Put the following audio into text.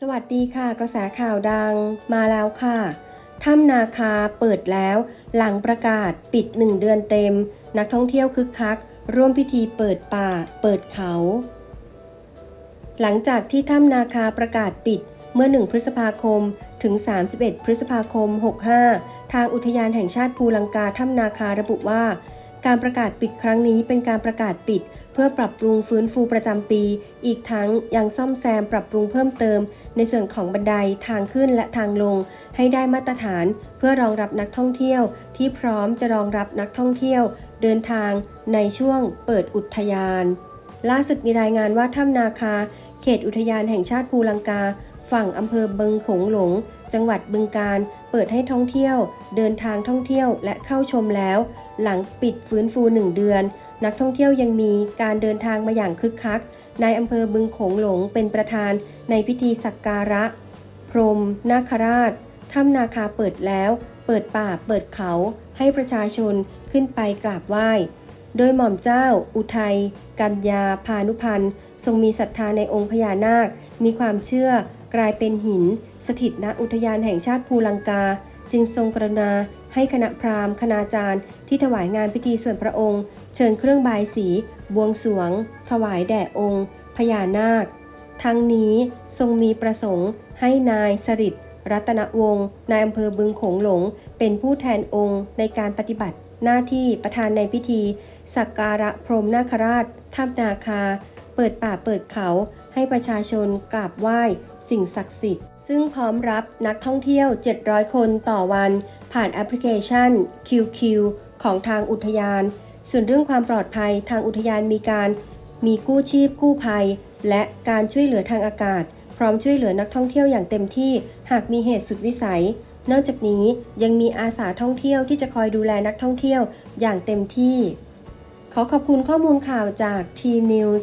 สวัสดีค่ะกระแสข่าวดังมาแล้วค่ะถ้ำนาคาเปิดแล้ว หลังประกาศปิด1เดือนเต็ม นักท่องเที่ยวคึกคัก ร่วมพิธีเปิดป่า เปิดเขา หลังจากที่ถ้ำนาคาประกาศปิดเมื่อ 1 พฤษภาคม ถึง 31 พฤษภาคม 65 ทางอุทยานแห่งชาติภูลังกาถ้ำนาคาระบุว่า การประกาศปิดครั้งนี้เป็นการประกาศปิด เพื่อปรับปรุงฟื้นฟูประจำปี อีกทั้งยังซ่อมแซมปรับปรุงเพิ่มเติม ในส่วนของบันไดทางขึ้นและทางลง ให้ได้มาตรฐาน เพื่อรองรับนักท่องเที่ยว ที่พร้อมจะรองรับนักท่องเที่ยว เดินทางในช่วงเปิดอุทยาน ล่าสุดมีรายงานว่าถ้ำนาคา เขตอุทยานแห่งชาติภูลังกา ฝั่งอำเภอบึงโขงหลง จังหวัดบึงการ เปิดให้ท่องเที่ยว เดินทางท่องเที่ยวและเข้าชมแล้ว หลังปิดฟื้นฟู1เดือน นักท่องเที่ยวยังมีการเดินทางมาอย่างคึกคัก นายอำเภอบึงโขงหลงเป็นประธานในพิธีสักการะ พรมนาคราชถ้ำนาคาเปิดแล้ว เปิดป่าเปิดเขา ให้ประชาชนขึ้นไปกราบไหว้โดยหม่อมเจ้า อุทัย กัญญา พานุพันธ์ ทรงมีศรัทธาในองค์พญานาค มีความเชื่อ กลายเป็นหิน สถิตณอุทยานแห่งชาติภูลังกา จึงทรงกรุณาให้คณะพราหมณ์คณาจารย์ ที่ถวายงานพิธีส่วนพระองค์ เชิญเครื่องบายสี บวงสวง ถวายแด่องค์พญานาค ทั้งนี้ทรงมีประสงค์ให้นายสริตรัตนวงศ์นายอำเภอบึงโขงหลง เป็นผู้แทนองค์ในการปฏิบัติหน้าที่ประธานในพิธี สักการะพรมนาคราชถ้ำนาคา เปิดป่าเปิดเขาให้ประชาชนกราบไหว้ สิ่งศักดิ์สิทธิ์ ซึ่งพร้อมรับนักท่องเที่ยว 700 คนต่อวัน ผ่านแอปพลิเคชัน QQ ของทางอุทยาน ส่วนเรื่องความปลอดภัยทางอุทยานมีการมีกู้ชีพกู้ภัย และการช่วยเหลือทางอากาศ พร้อมช่วยเหลือนักท่องเที่ยวอย่างเต็มที่ หากมีเหตุสุดวิสัย นอกจากนี้ยังมีอาสาท่องเที่ยวที่จะคอยดูแลนักท่องเที่ยวอย่างเต็มที่ ขอขอบคุณข้อมูลข่าวจาก T News